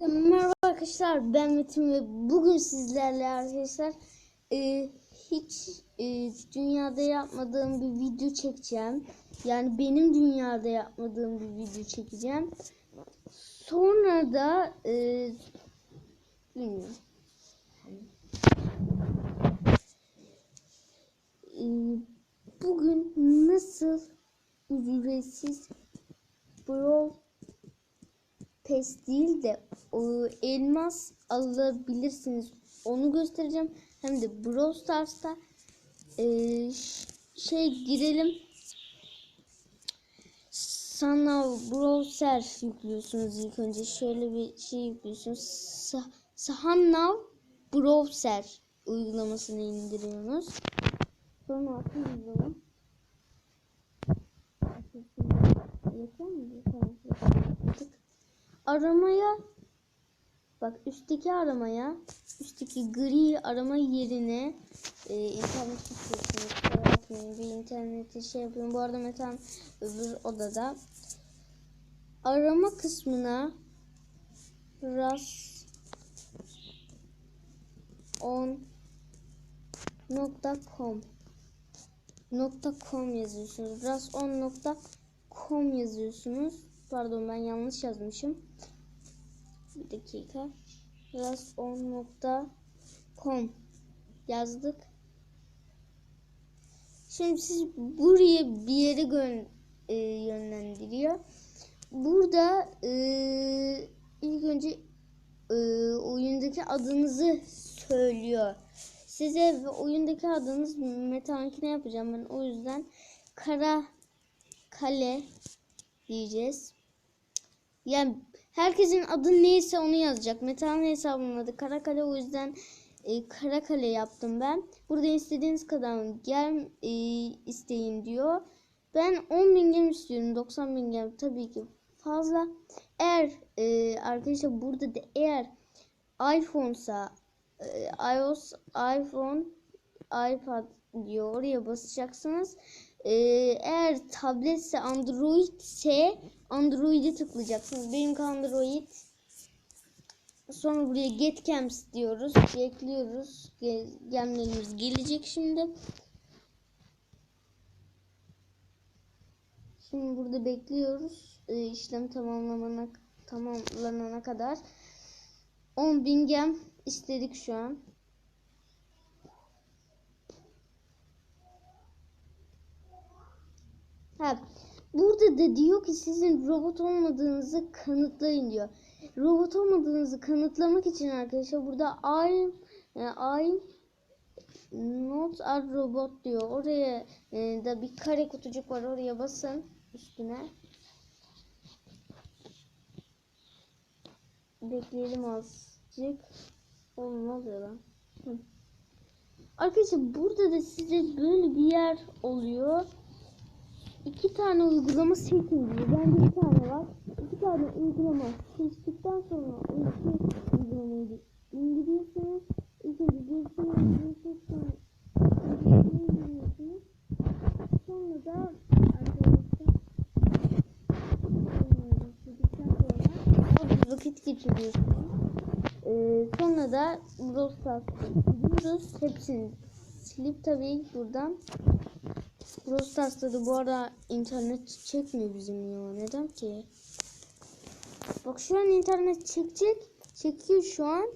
Merhaba arkadaşlar ben Metin ve bugün sizlerle arkadaşlar e, hiç e, dünyada yapmadığım bir video çekeceğim. Yani benim dünyada yapmadığım bir video çekeceğim. Sonra da e. E, bugün nasıl ücretsiz Brawl pes değil de o elmas alabilirsiniz. Onu göstereceğim. Hem de Brawl Stars'ta e, şey girelim. Sana Brawl Stars yüklüyorsunuz ilk önce. Şöyle bir şey yüklüyorsunuz. Sa Sahanav Brawl Stars uygulamasını indiriyorsunuz. Sonra atıyorsunuz onu. Yeter mi? Tık aramaya bak üstteki aramaya üstteki gri arama yerine e, internet tutuyorsunuz. Bir internette şey yapıyorum. Bu arada Metan öbür odada. Arama kısmına ras on nokta com nokta com yazıyorsunuz. ras on nokta com yazıyorsunuz. Pardon ben yanlış yazmışım. Bir dakika. ras10.com yazdık. Şimdi siz buraya bir yere e, yönlendiriyor. Burada e, ilk önce e, oyundaki adınızı söylüyor. Size ve oyundaki adınız metankine yapacağım ben. O yüzden kara kale diyeceğiz. Yani herkesin adı neyse onu yazacak. Metan hesabımın adı Karakale o yüzden e, Karakale yaptım ben. Burada istediğiniz kadar gem e, isteyin diyor. Ben 10.000 gem istiyorum. 90.000 gem tabii ki fazla. Eğer e, arkadaşlar burada da eğer iPhone'sa e, iOS, iPhone, iPad diyor. Oraya basacaksınız. Ee, eğer tabletse Android ise Android'e tıklayacaksınız. Benim Android. Sonra buraya Get Camps diyoruz. Bekliyoruz. Ge- Gemlerimiz gelecek şimdi. Şimdi burada bekliyoruz. Ee, işlem tamamlamana tamamlanana kadar. 10.000 gem istedik şu an. Ha, burada da diyor ki sizin robot olmadığınızı kanıtlayın diyor. Robot olmadığınızı kanıtlamak için arkadaşlar burada I'm I'm not a robot diyor. Oraya e, da bir kare kutucuk var. Oraya basın üstüne. Bekleyelim azıcık. Oğlum ne oluyor lan? Hı. Arkadaşlar burada da size böyle bir yer oluyor iki tane uygulama diyor. Bende bir tane var. İki tane uygulama seçtikten sonra o iki uygulamayı indiriyorsunuz. İlk önce birisini indiriyorsunuz. Sonra da arkadaşlar vakit geçiriyorsunuz. Ee, sonra da Brawl Stars'a gidiyoruz. Hepsini silip tabii buradan Brawl Stars'ta bu arada internet çekmiyor bizim ya. Neden ki? Bak şu an internet çekecek. Çekiyor şu an.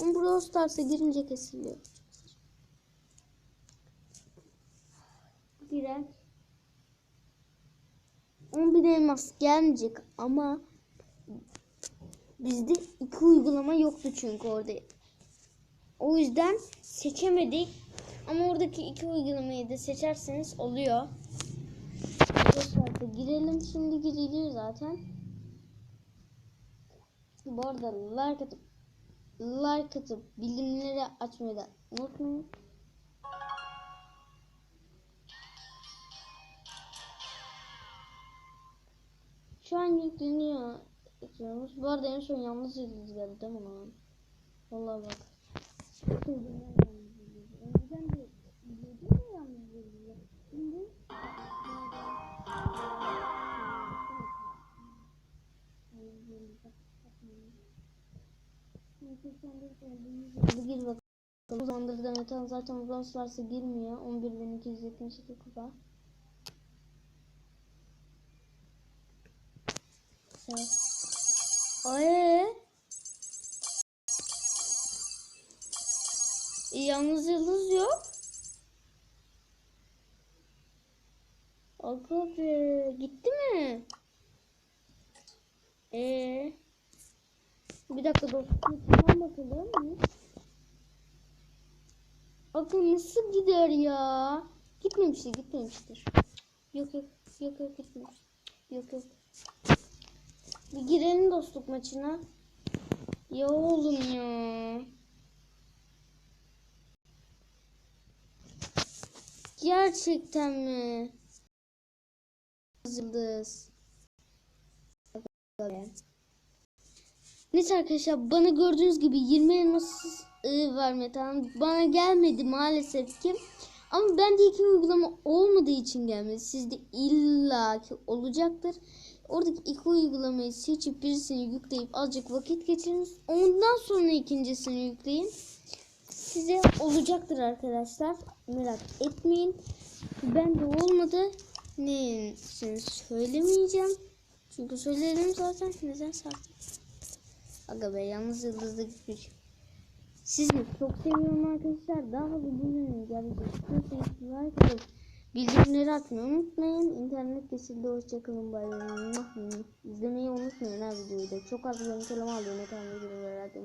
Ama Brawl Stars'a girince kesiliyor. Girer. 10 bin elmas gelmeyecek ama bizde iki uygulama yoktu çünkü orada. O yüzden seçemedik. Ama oradaki iki uygulamayı da seçerseniz oluyor. Arkadaşlar da girelim. Şimdi giriliyor zaten. Bu arada like atıp like atıp bildirimleri açmayı da unutmayın. Şu an yükleniyor ekranımız. Bu arada en son yalnız izledi değil mi lan? Vallahi bak. Gir bakalım. Da Metan zaten Brawl Stars'a girmiyor. 11.272 kupa. Sen. Ay. E, yalnız yıldız yok. Aga. Gitti mi? Ee. Bir dakika dostum. Tamam bakalım. Aga nasıl gider ya? Gitmemiştir, gitmemiştir. Yok yok, yok yok gitmemiş. Yok yok. Bir girelim dostluk maçına. Ya oğlum ya. Gerçekten mi? Yıldız. Neyse arkadaşlar bana gördüğünüz gibi 20 elmas ıı, var metan. Bana gelmedi maalesef ki. Ama bende iki uygulama olmadığı için gelmedi. Sizde illa ki olacaktır. Oradaki iki uygulamayı seçip birisini yükleyip azıcık vakit geçiriniz. Ondan sonra ikincisini yükleyin. Size olacaktır arkadaşlar. Merak etmeyin. Bende olmadı. Ne için söylemeyeceğim. Çünkü söyledim zaten. Neden sattım? Aga be yalnız yıldızda gitmiş. Sizi çok seviyorum arkadaşlar. Daha fazla gelmesi istiyorsanız like atıp bildirimleri açmayı unutmayın. İnternet kesildi. Hoşçakalın. Bay bay. İzlemeyi unutmayın ha videoyu da. Çok az görüntüleme alıyor. Ne tane videolar herhalde.